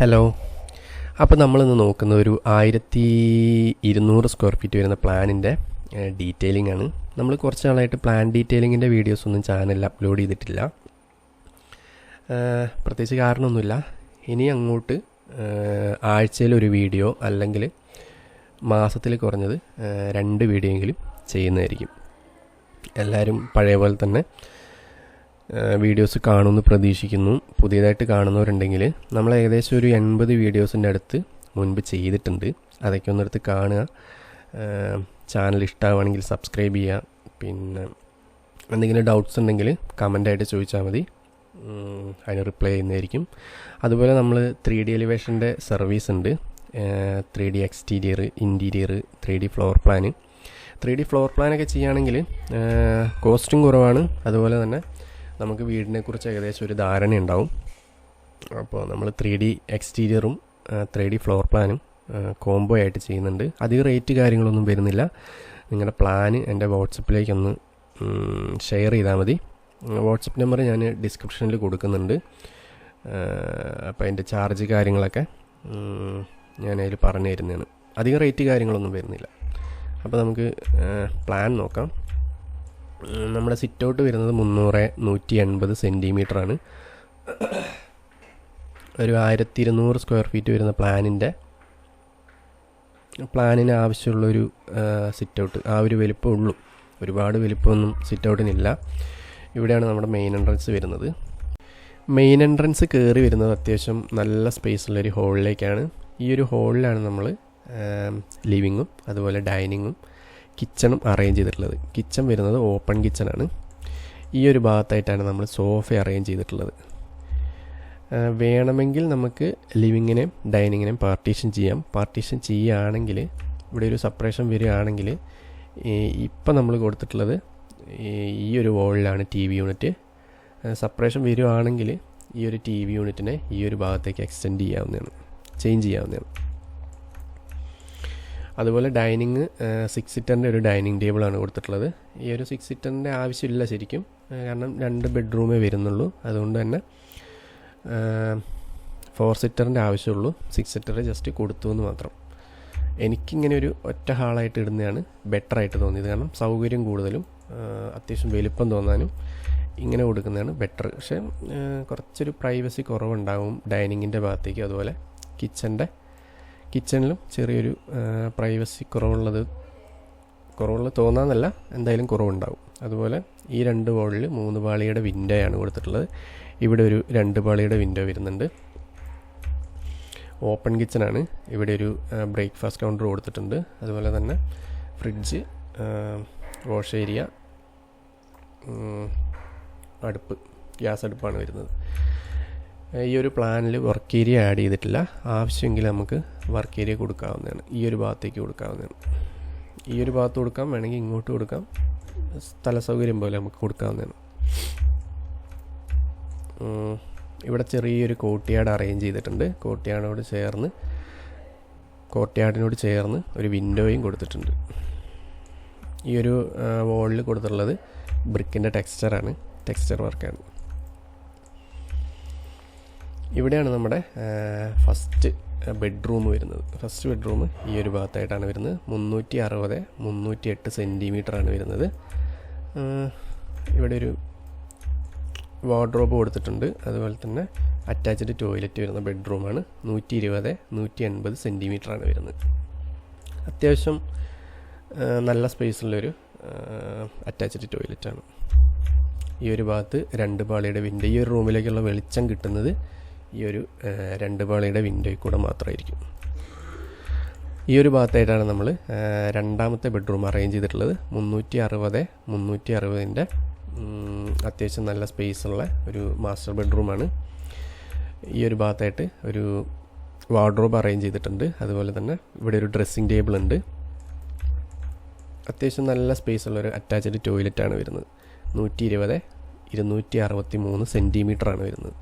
Hello അപ്പോൾ നമ്മളിന്ന് നോക്കുന്ന ഒരു ആയിരത്തി ഇരുന്നൂറ് സ്ക്വയർ ഫീറ്റ് വരുന്ന പ്ലാനിന്റെ ഡീറ്റെയിലിംഗ് ആണ്. നമ്മൾ കുറച്ച് നാളായിട്ട് പ്ലാൻ ഡീറ്റെയിലിങ്ങിന്റെ വീഡിയോസ് ഒന്നും ചാനലിൽ അപ്ലോഡ് ചെയ്തിട്ടില്ല. പ്രത്യേകിച്ച് കാരണമൊന്നുമില്ല. ഇനി അങ്ങോട്ട് ആഴ്ചയിൽ ഒരു വീഡിയോ അല്ലെങ്കിൽ മാസത്തിൽ കുറഞ്ഞത് രണ്ട് വീഡിയോ എങ്കിലും ചെയ്യുന്നതായിരിക്കും. എല്ലാവരും പഴയ പോലെ തന്നെ വീഡിയോസ് കാണുമെന്ന് പ്രതീക്ഷിക്കുന്നു. പുതിയതായിട്ട് കാണുന്നവരുണ്ടെങ്കിൽ നമ്മൾ ഏകദേശം ഒരു എൺപത് വീഡിയോസിന്റെ അടുത്ത് മുൻപ് ചെയ്തിട്ടുണ്ട്. അതൊക്കെ ഒന്നെടുത്ത് കാണുക. ചാനൽ ഇഷ്ടമാണെങ്കിൽ സബ്സ്ക്രൈബ് ചെയ്യുക. പിന്നെ എന്തെങ്കിലും ഡൗട്ട്സ് ഉണ്ടെങ്കിൽ കമന്റായിട്ട് ചോദിച്ചാൽ മതി. അതിന് റിപ്ലൈ ചെയ്യുന്നതായിരിക്കും. അതുപോലെ നമ്മൾ ത്രീ ഡി എലിവേഷന്റെ സർവീസ് ഉണ്ട്. Three D exterior interior three D floor plan three D floor പ്ലാനൊക്കെ ചെയ്യുകയാണെങ്കിൽ കോസ്റ്റും കുറവാണ്. അതുപോലെ തന്നെ നമുക്ക് വീടിനെക്കുറിച്ച് ഏകദേശം ഒരു ധാരണ ഉണ്ടാവും. അപ്പോൾ നമ്മൾ ത്രീ ഡി എക്സ്റ്റീരിയറും ത്രീ ഡി ഫ്ലോർ പ്ലാനും കോംബോ ആയിട്ട് ചെയ്യുന്നുണ്ട്. അധികം റേറ്റ് കാര്യങ്ങളൊന്നും വരുന്നില്ല. നിങ്ങളുടെ പ്ലാന് എന്റെ വാട്സപ്പിലേക്കൊന്ന് ഷെയർ ചെയ്താൽ മതി. വാട്സപ്പ് നമ്പർ ഞാൻ ഡിസ്ക്രിപ്ഷനിൽ കൊടുക്കുന്നുണ്ട്. അപ്പോൾ അതിന്റെ ചാർജ് കാര്യങ്ങളൊക്കെ ഞാൻ അതിൽ പറഞ്ഞു തരുന്നതാണ്. അധികം റേറ്റ് കാര്യങ്ങളൊന്നും വരുന്നില്ല. അപ്പോൾ നമുക്ക് പ്ലാൻ നോക്കാം. നമ്മുടെ സിറ്റ് ഔട്ട് വരുന്നത് മുന്നൂറ് നൂറ്റി എൺപത് സെന്റിമീറ്റർ ആണ്. ഒരു ആയിരത്തി ഇരുന്നൂറ് സ്ക്വയർ ഫീറ്റ് വരുന്ന പ്ലാനിന്റെ പ്ലാനിന് ആവശ്യമുള്ളൊരു സിറ്റ് ഔട്ട് ആ ഒരു വലിപ്പം ഉള്ളൂ. ഒരുപാട് വലിപ്പമൊന്നും സിറ്റ് ഔട്ടിനില്ല ഇവിടെയാണ് നമ്മുടെ മെയിൻ എൻട്രൻസ് വരുന്നത്. മെയിൻ എൻട്രൻസ് കയറി വരുന്നത് അത്യാവശ്യം നല്ല സ്പേസ് ഉള്ളൊരു ഹോളിലേക്കാണ് ഈ ഒരു ഹോളിലാണ് നമ്മൾ ലിവിങ്ങും അതുപോലെ ഡൈനിങ്ങും കിച്ചണും അറേഞ്ച് ചെയ്തിട്ടുള്ളത്. കിച്ചൺ വരുന്നത് ഓപ്പൺ കിച്ചണാണ് ഈ ഒരു ഭാഗത്തായിട്ടാണ് നമ്മൾ സോഫ അറേഞ്ച് ചെയ്തിട്ടുള്ളത്. വേണമെങ്കിൽ നമുക്ക് ലിവിങ്ങിനെയും ഡൈനിങ്ങിനെയും പാർട്ടീഷൻ ചെയ്യാം. പാർട്ടീഷൻ ചെയ്യുകയാണെങ്കിൽ ഇവിടെ ഒരു സെപ്പറേഷൻ വരികയാണെങ്കിൽ ഇപ്പം നമ്മൾ കൊടുത്തിട്ടുള്ളത് ഈ- ഒരു വോളിലാണ് ടി വി യൂണിറ്റ് സെപ്പറേഷൻ വരികയാണെങ്കിൽ ഈ ഒരു ടി വി യൂണിറ്റിനെ ഈ ഒരു ഭാഗത്തേക്ക് എക്സ്റ്റെൻഡ് ചെയ്യാവുന്നതാണ്. ചേഞ്ച് ചെയ്യാവുന്നതാണ്. അതുപോലെ ഡൈനിങ് സിക്സ് സീറ്ററിന്റെ ഒരു ഡൈനിങ് ടേബിളാണ് കൊടുത്തിട്ടുള്ളത്. ഈ ഒരു സിക്സ് സീറ്ററിന്റെ ആവശ്യമില്ല ശരിക്കും. കാരണം രണ്ട് ബെഡ്റൂമേ വരുന്നുള്ളൂ. അതുകൊണ്ട് തന്നെ ഫോർ സീറ്ററിന്റെ ആവശ്യമുള്ളൂ. സിക്സ് സീറ്റർ ജസ്റ്റ് കൊടുത്തു എന്ന് മാത്രം. എനിക്കിങ്ങനെ ഒരു ഒറ്റ ഹാളായിട്ട് ഇടുന്നതാണ് ബെറ്റർ ആയിട്ട് തോന്നിയത്. കാരണം സൗകര്യം കൂടുതലും അത്യാവശ്യം വലിപ്പം തോന്നാനും ഇങ്ങനെ കൊടുക്കുന്നതാണ് ബെറ്റർ പക്ഷേ കുറച്ചൊരു പ്രൈവസി കുറവുണ്ടാവും ഡൈനിങ്ങിന്റെ ഭാഗത്തേക്ക്. അതുപോലെ കിച്ചന്റെ കിച്ചണിലും ചെറിയൊരു പ്രൈവസി കുറവുള്ളത് കുറവുള്ള തോന്നാന്നല്ല എന്തായാലും കുറവുണ്ടാവും. അതുപോലെ ഈ രണ്ട് വോളിൽ മൂന്ന് പാളിയുടെ വിൻഡോയാണ് കൊടുത്തിട്ടുള്ളത്. ഇവിടെ ഒരു രണ്ട് പാളിയുടെ വിൻഡോ വരുന്നുണ്ട്. ഓപ്പൺ കിച്ചണാണ് ഇവിടെ ഒരു ബ്രേക്ക്ഫാസ്റ്റ് കൗണ്ടർ കൊടുത്തിട്ടുണ്ട്. അതുപോലെ തന്നെ ഫ്രിഡ്ജ് വാഷ് ഏരിയ അടുപ്പ് ഗ്യാസ് അടുപ്പാണ് വരുന്നത്. ഈ ഒരു പ്ലാനിൽ വർക്ക് ഏരിയ ആഡ് ചെയ്തിട്ടില്ല. ആവശ്യമെങ്കിൽ നമുക്ക് വർക്ക് ഏരിയ കൊടുക്കാവുന്നതാണ്. ഈ ഒരു ഭാഗത്തേക്ക് കൊടുക്കാവുന്നതാണ്. ഈ ഒരു ഭാഗത്ത് കൊടുക്കാം. വേണമെങ്കിൽ ഇങ്ങോട്ട് കൊടുക്കാം. സ്ഥല സൗകര്യം പോലെ നമുക്ക് കൊടുക്കാവുന്നതാണ്. ഇവിടെ ചെറിയൊരു കോട്ടിയാട് അറേഞ്ച് ചെയ്തിട്ടുണ്ട്. കോട്ടിയാടിനോട് ചേർന്ന് കോട്ടയാടിനോട് ചേർന്ന് ഒരു വിൻഡോയും കൊടുത്തിട്ടുണ്ട്. ഈ ഒരു വോളിൽ കൊടുത്തിട്ടുള്ളത് ബ്രിക്കിന്റെ ടെക്സ്ചറാണ് ടെക്സ്ചർ വർക്കാണ് ഇവിടെയാണ് നമ്മുടെ ഫസ്റ്റ് ബെഡ്റൂം വരുന്നത്. ഫസ്റ്റ് ബെഡ്റൂം ഈ ഒരു ഭാഗത്തായിട്ടാണ് വരുന്നത്. മുന്നൂറ്റി അറുപത് മുന്നൂറ്റി എട്ട് സെന്റിമീറ്ററാണ് വരുന്നത് ഇവിടെ ഒരു വാർഡ്രോബ് കൊടുത്തിട്ടുണ്ട്. അതുപോലെ തന്നെ അറ്റാച്ച്ഡ് ടോയ്ലറ്റ് വരുന്ന ബെഡ്റൂമാണ് നൂറ്റി ഇരുപത് നൂറ്റി എൺപത് സെന്റിമീറ്ററാണ് വരുന്നത്. അത്യാവശ്യം നല്ല സ്പേസുള്ളൊരു അറ്റാച്ച്ഡ് ടോയ്ലറ്റാണ് ഈ ഒരു ഭാഗത്ത് രണ്ട് പാളിയുടെ വിൻഡോ ഈ ഒരു റൂമിലേക്കുള്ള വെളിച്ചം കിട്ടുന്നത് ഈ ഒരു രണ്ട് പാളിയുടെ വിൻഡോയിൽ കൂടെ മാത്രമായിരിക്കും. ഈ ഒരു ഭാഗത്തായിട്ടാണ് നമ്മൾ രണ്ടാമത്തെ ബെഡ്റൂം അറേഞ്ച് ചെയ്തിട്ടുള്ളത്. മുന്നൂറ്റി അറുപത് മുന്നൂറ്റി അറുപതിന്റെ അത്യാവശ്യം നല്ല സ്പേസ് ഉള്ള ഒരു മാസ്റ്റർ ബെഡ്റൂമാണ് ഈ ഒരു ഭാഗത്തായിട്ട് ഒരു വാർഡ്രോബ് അറേഞ്ച് ചെയ്തിട്ടുണ്ട്. അതുപോലെ തന്നെ ഇവിടെ ഒരു ഡ്രസ്സിങ് ടേബിൾ ഉണ്ട്. അത്യാവശ്യം നല്ല സ്പേസ് ഉള്ള ഒരു അറ്റാച്ച്ഡ് ടോയ്ലറ്റാണ് വരുന്നത്. നൂറ്റി ഇരുപത് ഇരുന്നൂറ്റി അറുപത്തി മൂന്ന് സെന്റിമീറ്ററാണ് വരുന്നത്.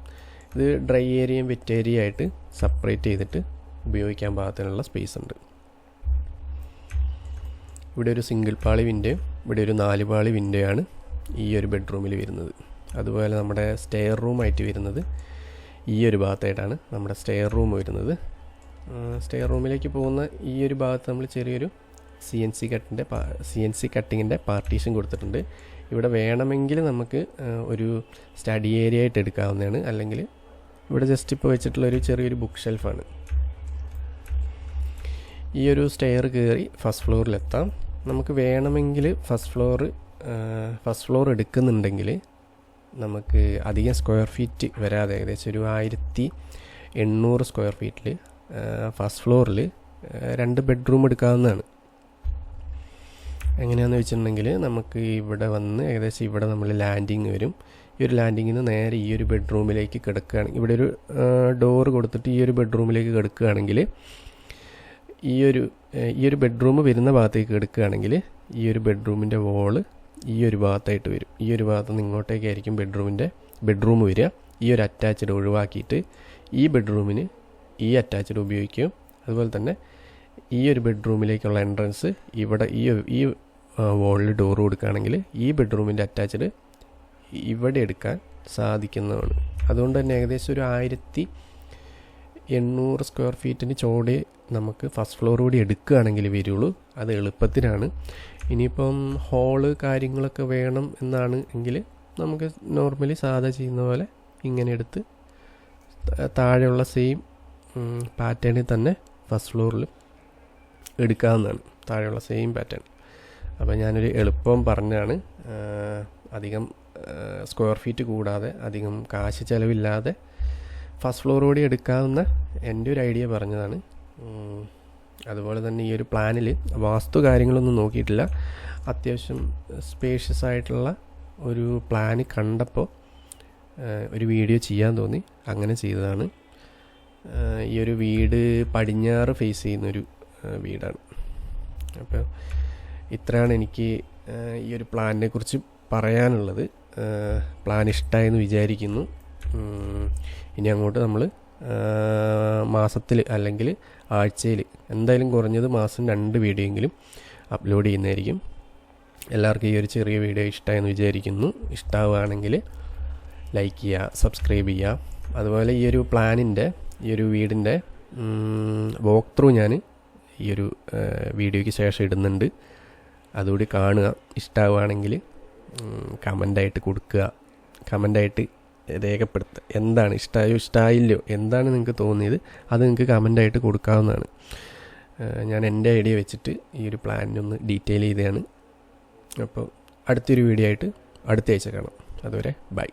ഇത് ഡ്രൈ ഏരിയയും വെറ്റ് ഏരിയ ആയിട്ട് സെപ്പറേറ്റ് ചെയ്തിട്ട് ഉപയോഗിക്കാൻ പാകത്തിനുള്ള സ്പേസ് ഉണ്ട്. ഇവിടെ ഒരു സിംഗിൾ പാളി വിൻഡോയും ഇവിടെ ഒരു നാല് പാളി വിൻഡോയാണ് ഈ ഒരു ബെഡ്റൂമിൽ വരുന്നത്. അതുപോലെ നമ്മുടെ സ്റ്റെയർ റൂമായിട്ട് വരുന്നത് ഈ ഒരു ഭാഗത്തായിട്ടാണ് നമ്മുടെ സ്റ്റെയർ റൂം വരുന്നത്. സ്റ്റെയർ റൂമിലേക്ക് പോകുന്ന ഈ ഒരു ഭാഗത്ത് നമ്മൾ ചെറിയൊരു സി എൻ സി കട്ടിന്റെ സി എൻ സി കട്ടിങ്ങിന്റെ പാർട്ടീഷൻ കൊടുത്തിട്ടുണ്ട്. ഇവിടെ വേണമെങ്കിൽ നമുക്ക് ഒരു സ്റ്റഡി ഏരിയ ആയിട്ട് എടുക്കാവുന്നതാണ്. അല്ലെങ്കിൽ ഇവിടെ ജസ്റ്റ് ഇപ്പോൾ വെച്ചിട്ടുള്ള ഒരു ചെറിയൊരു ബുക്ക് ഷെൽഫാണ് ഈ ഒരു സ്റ്റെയർ കയറി ഫസ്റ്റ് ഫ്ലോറിലെത്താം നമുക്ക് വേണമെങ്കിൽ ഫസ്റ്റ് ഫ്ലോർ ഫസ്റ്റ് ഫ്ലോർ എടുക്കുന്നുണ്ടെങ്കിൽ നമുക്ക് അധികം സ്ക്വയർ ഫീറ്റ് വരാതെ ഏകദേശം ഒരു ആയിരത്തി എണ്ണൂറ് സ്ക്വയർ ഫീറ്റിൽ ഫസ്റ്റ് ഫ്ലോറിൽ രണ്ട് ബെഡ്റൂം എടുക്കാവുന്നതാണ്. എങ്ങനെയാണെന്ന് വെച്ചിട്ടുണ്ടെങ്കിൽ നമുക്ക് ഇവിടെ വന്ന് ഏകദേശം ഇവിടെ നമ്മൾ ലാൻഡിങ് വരും. ഈ ഒരു ലാൻഡിങ്ങിൽ നിന്ന് നേരെ ഈ ഒരു ബെഡ്റൂമിലേക്ക് കിടക്കുകയാണെങ്കിൽ ഇവിടെ ഒരു ഡോറ് കൊടുത്തിട്ട് ഈ ഒരു ബെഡ്റൂമിലേക്ക് കിടക്കുകയാണെങ്കിൽ ഈ ഒരു ഈ ഒരു ബെഡ്റൂം വരുന്ന ഭാഗത്തേക്ക് കിടക്കുകയാണെങ്കിൽ ഈ ഒരു ബെഡ്റൂമിന്റെ വോൾ ഈ ഒരു ഭാഗത്തായിട്ട് വരും. ഈ ഒരു ഭാഗത്ത് നിന്ന് ഇങ്ങോട്ടേക്കായിരിക്കും ബെഡ്റൂമിന്റെ ബെഡ്റൂം വരിക. ഈ ഒരു അറ്റാച്ച്ഡ് ഒഴിവാക്കിയിട്ട് ഈ ബെഡ്റൂമിന് ഈ അറ്റാച്ച്ഡ് ഉപയോഗിക്കും അതുപോലെ തന്നെ ഈ ഒരു ബെഡ്റൂമിലേക്കുള്ള എൻട്രൻസ് ഇവിടെ ഈ ഈ വോളിൽ ഡോർ കൊടുക്കുകയാണെങ്കിൽ ഈ ബെഡ്റൂമിന്റെ അറ്റാച്ച്ഡ് ഇവിടെ എടുക്കാൻ സാധിക്കുന്നതാണ്. അതുകൊണ്ട് തന്നെ ഏകദേശം ഒരു ആയിരത്തി എണ്ണൂറ് സ്ക്വയർ ഫീറ്റിന് ചോടെ നമുക്ക് ഫസ്റ്റ് ഫ്ലോർ കൂടി എടുക്കുകയാണെങ്കിൽ വരുള്ളൂ. അത് എളുപ്പത്തിനാണ്. ഇനിയിപ്പം ഹോൾ കാര്യങ്ങളൊക്കെ വേണം എന്നാണ് എങ്കിൽ നമുക്ക് നോർമലി സാധാ ചെയ്യുന്ന പോലെ ഇങ്ങനെ എടുത്ത് താഴെയുള്ള സെയിം പാറ്റേണിൽ തന്നെ ഫസ്റ്റ് ഫ്ലോറിൽ എടുക്കാവുന്നതാണ്. താഴെയുള്ള സെയിം പാറ്റേൺ അപ്പോൾ ഞാനൊരു എളുപ്പം പറഞ്ഞാണ് അധികം സ്ക്വയർ ഫീറ്റ് കൂടാതെ അധികം കാശ് ചിലവില്ലാതെ ഫസ്റ്റ് ഫ്ലോർ കൂടി എടുക്കാവുന്ന എന്റെ ഒരു ഐഡിയ പറഞ്ഞതാണ്. അതുപോലെ തന്നെ ഈ ഒരു പ്ലാനിൽ വാസ്തു കാര്യങ്ങളൊന്നും നോക്കിയിട്ടില്ല. അത്യാവശ്യം സ്പേഷ്യസ് ആയിട്ടുള്ള ഒരു പ്ലാന് കണ്ടപ്പോൾ ഒരു വീഡിയോ ചെയ്യാൻ തോന്നി. അങ്ങനെ ചെയ്തതാണ്. ഈ ഒരു വീട് പടിഞ്ഞാറ് ഫേസ് ചെയ്യുന്നൊരു വീടാണ്. അപ്പോൾ ഇത്രയാണ് എനിക്ക് ഈ ഒരു പ്ലാനിനെ കുറിച്ച് പറയാനുള്ളത്. പ്ലാൻ ഇഷ്ടമായെന്ന് വിചാരിക്കുന്നു. ഇനി അങ്ങോട്ട് നമ്മൾ മാസത്തിൽ അല്ലെങ്കിൽ ആഴ്ചയിൽ എന്തായാലും കുറഞ്ഞത് മാസം രണ്ട് വീഡിയോ എങ്കിലും അപ്ലോഡ് ചെയ്യുന്നതായിരിക്കും. എല്ലാവർക്കും ഈ ഒരു ചെറിയ വീഡിയോ ഇഷ്ടമായെന്ന് വിചാരിക്കുന്നു. ഇഷ്ടമാവുകയാണെങ്കിൽ ലൈക്ക് ചെയ്യുക സബ്സ്ക്രൈബ് ചെയ്യുക. അതുപോലെ ഈ ഒരു പ്ലാനിന്റെ ഈ ഒരു വീടിന്റെ വോക്ക് ത്രൂ ഞാൻ ഈ ഒരു വീഡിയോയ്ക്ക് ശേഷം ഇടുന്നുണ്ട്. അതുകൂടി കാണുക. ഇഷ്ടമാവുകയാണെങ്കിൽ കമന്റായിട്ട് കൊടുക്കുക. കമന്റായിട്ട് രേഖപ്പെടുത്തുക. എന്താണ് ഇഷ്ടമായോ ഇഷ്ടമായില്ലയോ എന്താണ് നിങ്ങൾക്ക് തോന്നിയത് അത് നിങ്ങൾക്ക് കമന്റായിട്ട് കൊടുക്കാവുന്നതാണ്. ഞാൻ എന്റെ ഐഡിയ വെച്ചിട്ട് ഈ ഒരു പ്ലാനിനൊന്ന് ഡീറ്റെയിൽ ചെയ്തതാണ്. അപ്പോൾ അടുത്തൊരു വീഡിയോ ആയിട്ട് അടുത്ത ആഴ്ച കാണാം. അതുവരെ ബൈ.